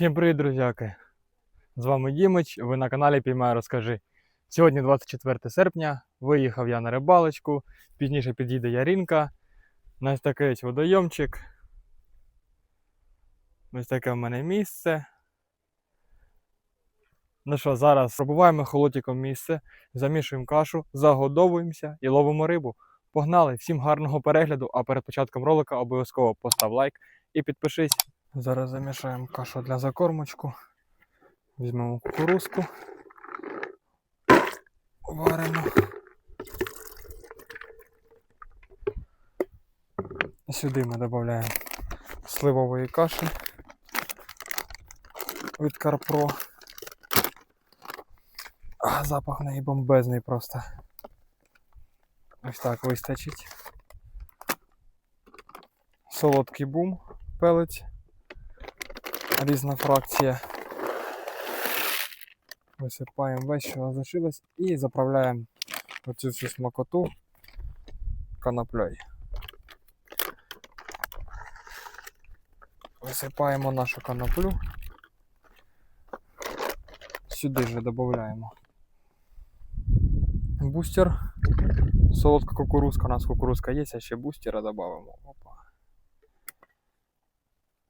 Всім привіт, друзяки! З вами Дімич, ви на каналі Піймай Розкажи. Сьогодні 24 серпня. Виїхав я на рибалочку. Пізніше підійде Яринка. Ось такий ось водойомчик. Ось таке в мене місце. Ну що, зараз пробуваємо холотиком місце, замішуємо кашу, загодовуємося і ловимо рибу. Погнали! Всім гарного перегляду, а перед початком ролика обов'язково постав лайк і підпишись. Зараз замішаємо кашу для закормочку. Візьмемо кукурузку. Варимо. Сюди ми додаємо сливової каші від Карпро. А, запах в неї бомбезний просто. Ось так вистачить. Солодкий бум пелець. Різна фракція. Висипаємо весь, що залишилось, і заправляємо оцю всю смакоту канаплею. Висипаємо нашу канаплю. Сюди же додаємо бустер. Солодка кукурузка, у нас кукурузка є, а ще бустера додамо. Опа.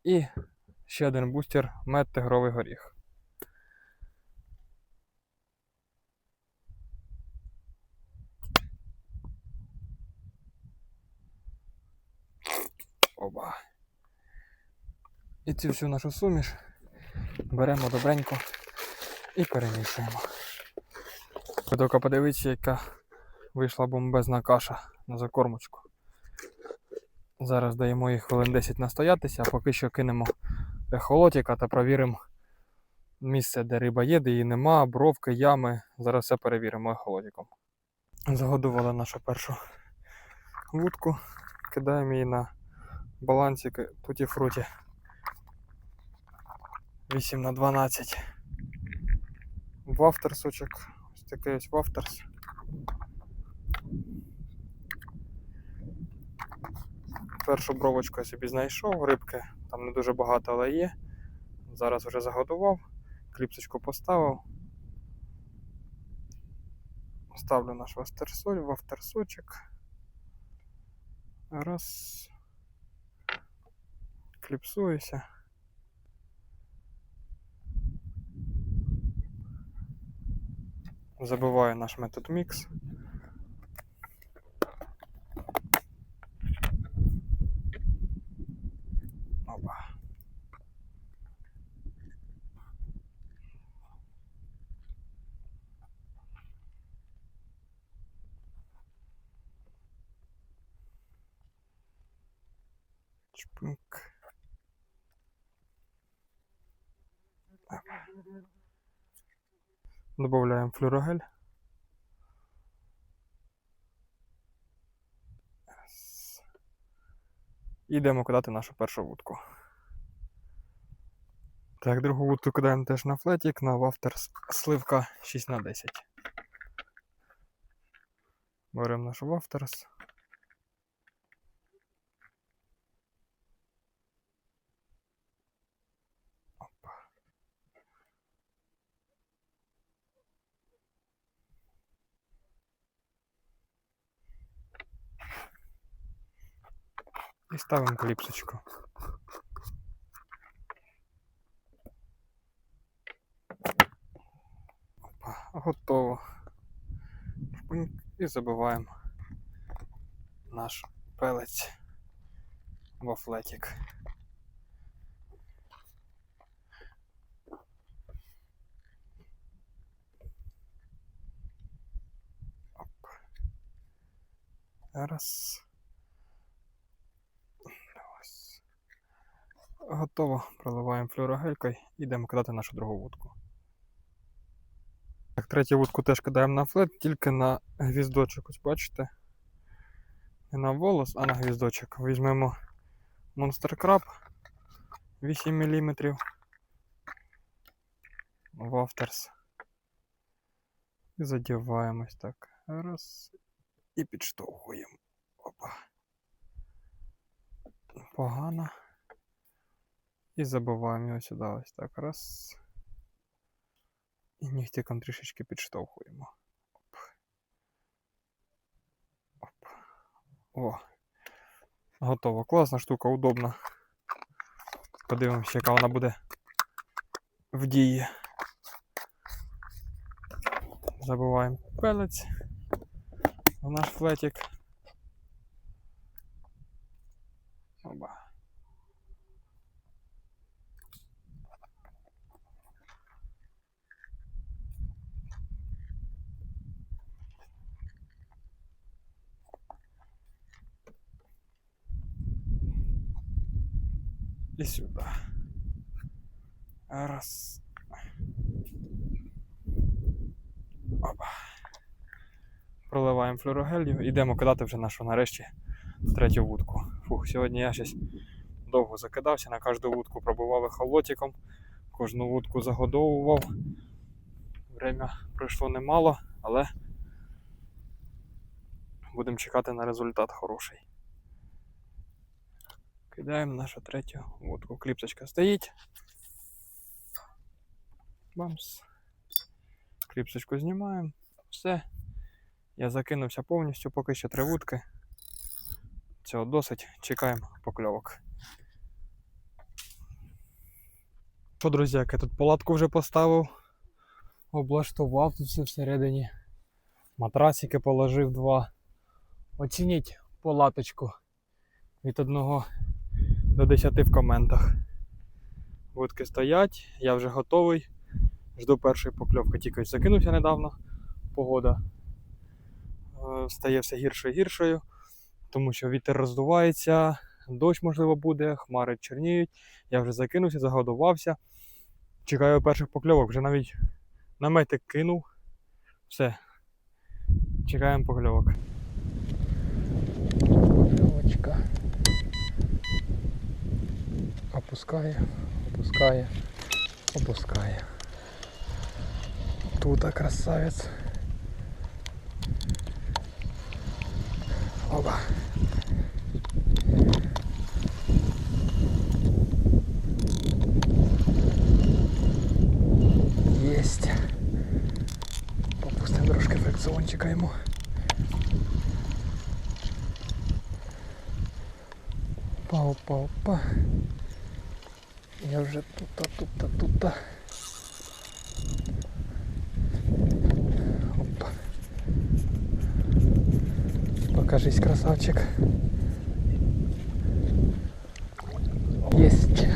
І ще один бустер мед тигровий горіх. Оба. І цю всю нашу суміш беремо добренько і перемішуємо. Тільки подивіться, яка вийшла бомбезна каша на закормочку. Зараз даємо їй хвилин 10 настоятися, а поки що кинемо ехолотика та провіримо місце, де риба є, де її нема, бровки, ями. Зараз все перевіримо ехолотиком. Загодували нашу першу вудку, кидаємо її на балансик туті фруті 8 на 12 вафтерсочок. Ось такий ось вафтерс. Першу бровочку я собі знайшов, рибки там не дуже багато, але є. Зараз вже загодував, кліпсочку поставив. Ставлю наш вастерсоль, вафтерсочок. Раз. Кліпсуюся. Забиваю наш метод мікс. Опа. Чпуньк. Добавляем флюорогель. І йдемо кидати нашу першу вудку. Так, другу вудку кидаємо теж на флетік, на вафтер сливка 6 на 10. Беремо наш вафтерс. Ставимо кліпсочку. Опа, готово. І забиваємо наш пелець во флетик. Оп. Раз. Ось. Готово. Проливаємо флюорогелькою і йдемо кидати нашу другу вудку. Так, третю вудку теж кидаємо на флет, тільки на гвіздочок. Ось бачите? Не на волос, а на гвіздочок. Візьмемо Monster Crab 8 мм. Вафтерс. І задіваємось так. Раз. І підштовхуємо. Опа. Погано. І забиваємо його сюди ось так. Раз. І нігтиком трішечки підштовхуємо. Оп. Оп. О. Готово. Класна штука, удобна. Подивимося, яка вона буде в дії. Забиваємо пелець в наш флетик. Оба. І сюди. Раз. Опа. Проливаємо флюорогелію. Йдемо кидати вже нашу нарешті третю вудку. Фух, сьогодні я щось довго закидався, на кожну вудку пробував ехолотиком, кожну вудку загодовував. Время пройшло немало, але будемо чекати на результат хороший. Кидаємо нашу третю вудку. Кліпсочка стоїть. Бамс. Кліпсочку знімаємо. Все. Я закинувся повністю, поки що три вудки. Цього досить. Чекаємо покльовок. Що, друзі, я тут палатку вже поставив. Облаштував тут все всередині. Матрасики положив два. Оцініть палаточку від 1 до 10 в коментах. Вудки стоять, я вже готовий. Жду першої покльовки, тільки закинувся недавно. Погода е, стає все гіршою і гіршою, тому що вітер роздувається, дощ, можливо, буде, хмари чорніють. Я вже закинувся, загодувався. Чекаю перших покльовок, вже навіть наметик кинув. Все. Чекаємо покльовок. Покльовочка. Опускає, опускає, опускає. Тута красавець. Опа. Єсть. Попустимо трошки фрикціончика йому. Опа, опа, опа. Я вже тут, тут, тут. Опа. Покажись, красавчик. Есть.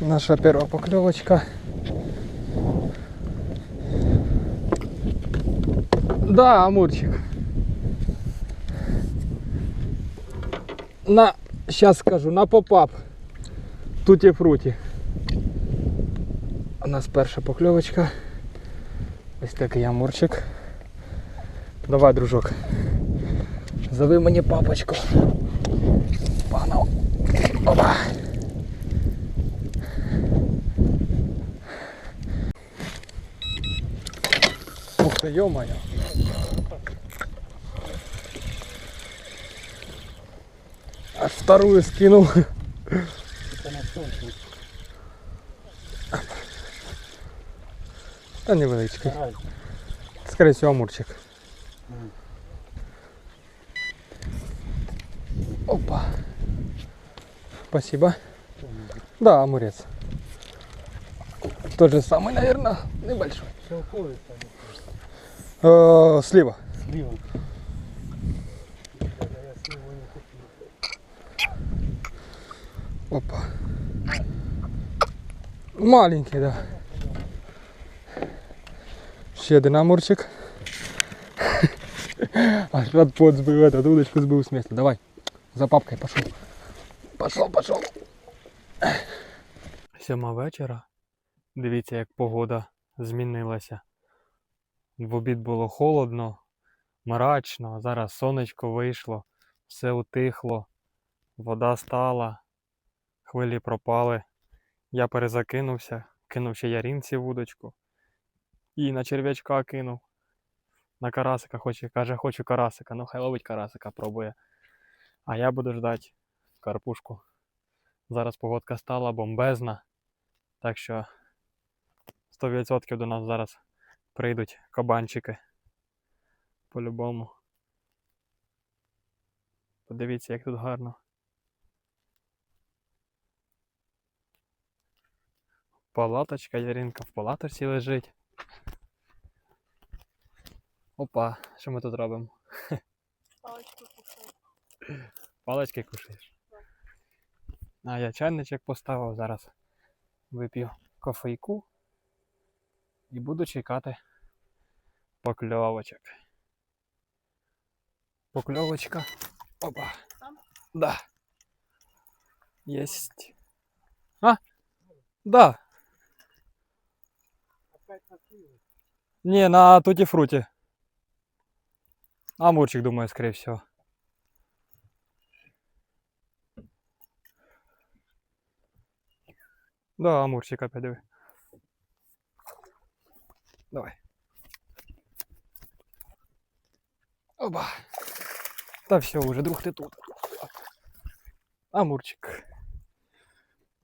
Наша первая поклевочка. Да, Амурчик. На, сейчас скажу, на попап. Туті фруті. У нас перша покльовочка. Ось такий амурчик. Давай, дружок. Зови мені папочку. Панов. Опа. Ух ты, ё-моё. Вторую скинул. Та невеличкий. Скорее всего, амурчик. Опа. Спасибо. Да, амурец. Тот же самый, наверное, небольшой. Там, Э, слева. слива. Маленький, да. Ще один амурчик. Аж подпот збив, этот, удочку збив з місця. Давай. За папкой пошел. Пошел, пошел. Сьома вечора. Дивіться, як погода змінилася. В обід було холодно, мрачно, зараз сонечко вийшло, все утихло, вода стала, хвилі пропали. Я перезакинувся, кинув ще яринці вудочку і на черв'ячка кинув. на карасика хоче, каже, хочу карасика. Ну хай ловить карасика, пробує. А я буду ждати карпушку. Зараз погодка стала бомбезна. Так що 100% до нас зараз прийдуть кабанчики. По-любому. Подивіться, як тут гарно. Палаточка, Яринка в палаточці лежить. Опа, що ми тут робимо? Паличку кусаю. Палички кушаєш? А я чайничок поставив, зараз вип'ю кофейку і буду чекати покльовочок. Покльовочка. Опа. Там? Да. Есть. А? Да. Не, на туті фруті. Амурчик, думаю, скорее всего. Да, амурчик опять диви. Давай. Оба. Та все, уже друг ти тут. Амурчик.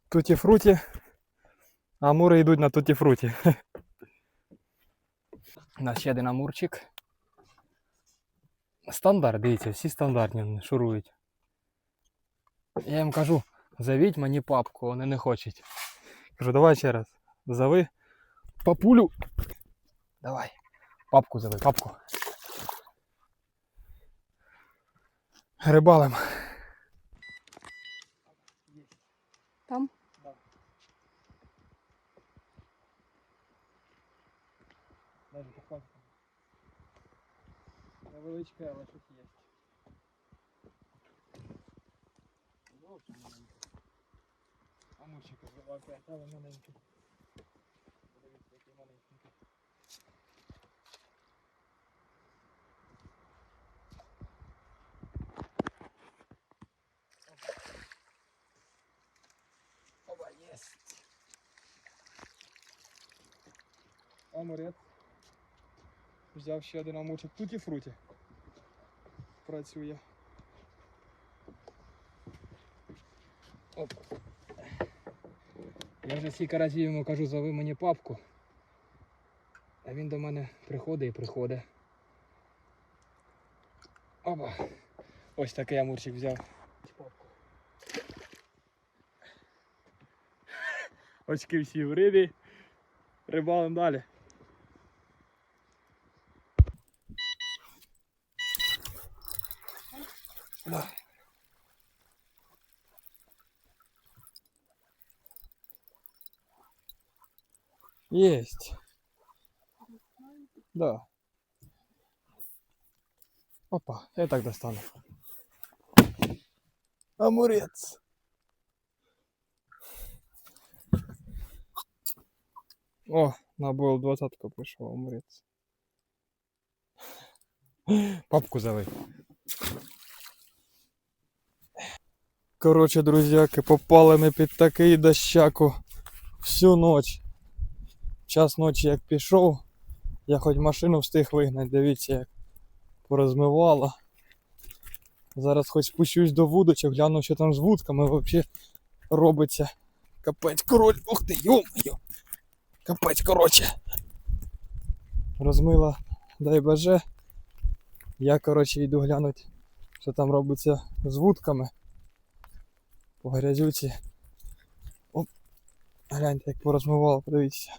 Туті фруті. Амури йдуть на туті У нас ще один амурчик. Стандарт, дивіться, всі стандартні шурують. Я їм кажу, завіть мені папку, вони не хочуть. Кажу, давай ще раз. Зови папулю. Давай. Папку зови, папку. Рибалим. Там? Невеличке, але щось є. А мучика зривати, але маленький. Подивіться, який маленький. Оба, єсть. Амурець. Взяв ще один амурчик. Туті фруті. Працює. Оп. Я вже стільки разів йому кажу, зови мені папку. А він до мене приходить і приходить. Опа. Ось такий амурчик взяв. Очки всі в рибі. Рибалим далі. Да. Есть. Да. Опа, я так достану. Амурец. О, на был двадцатку пришел амурец. Папку зови. Коротше, друзяки, попали ми під такий дощаку всю ніч. Час ночі як пішов, я хоч машину встиг вигнати, дивіться, як порозмивало. Зараз хоч спущусь до вудочок, гляну, що там з вудками взагалі робиться. Капець, король, ух ти, йо-моє. Капець, коротше. Розмила, дай боже. Я, коротше, йду глянути, що там робиться з вудками по грязюці. Оп. Гляньте, як порозмивало, подивіться.